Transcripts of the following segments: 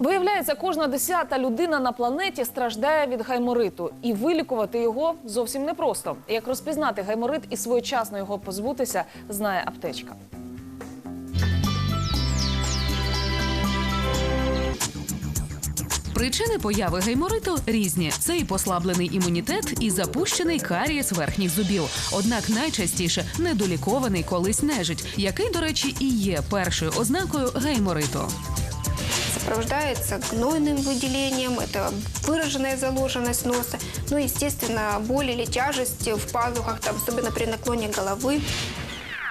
Виявляється, кожна десята людина на планеті страждає від гаймориту, і вилікувати його зовсім непросто. Як розпізнати гайморит і своєчасно його позбутися, знає аптечка. Причини появи гаймориту різні: це і послаблений імунітет, і запущений карієс верхніх зубів. Однак найчастіше недолікований колись нежить, який, до речі, і є першою ознакою гаймориту сопровождается гнойным выделением, это выраженная заложенность носа, ну и, естественно, боль или тяжесть в пазухах, там, особенно при наклоне головы.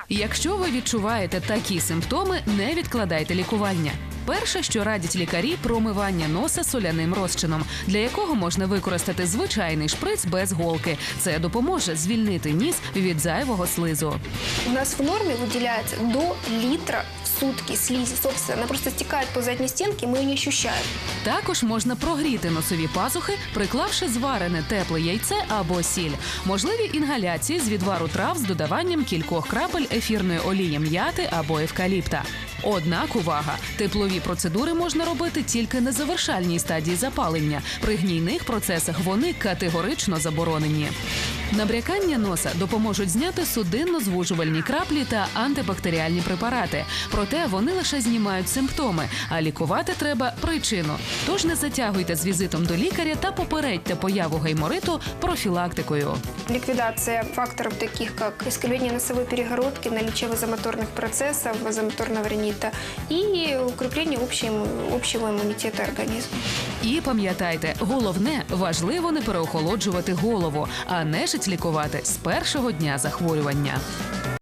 Якщо ви відчуваєте такі симптоми, не відкладайте лікування. Перше, що радять лікарі, промивання носа соляним розчином, для якого можна використати звичайний шприц без голки. Це допоможе звільнити ніс від зайвого слизу. У нас в норме выделяется до литра в сутки слизи. Собственно, просто стекает по задней стенке, мы ее не ощущаем. Також можна прогріти носові пазухи, приклавши зварене тепле яйце або сіль. Можливі інгаляції з відвару трав з додаванням кількох крапель ефірної олії м'яти або евкаліпта. Однак увага! Теплові процедури можна робити тільки на завершальній стадії запалення. При гнійних процесах вони категорично заборонені. Набрякання носа допоможуть зняти судинно-звужувальні краплі та антибактеріальні препарати. Проте вони лише знімають симптоми, а лікувати треба причину. Тож не затягуйте з візитом до лікаря та попередьте появу гаймориту профілактикою. Ликвидация факторов, таких как искривление носовой перегородки, наличие вазомоторных процессов, вазомоторного ринита и укрепление общего, общего иммунитета организма. І пам'ятайте, головне важливо не переохолоджувати голову, а нежить лікувати з першого дня захворювання.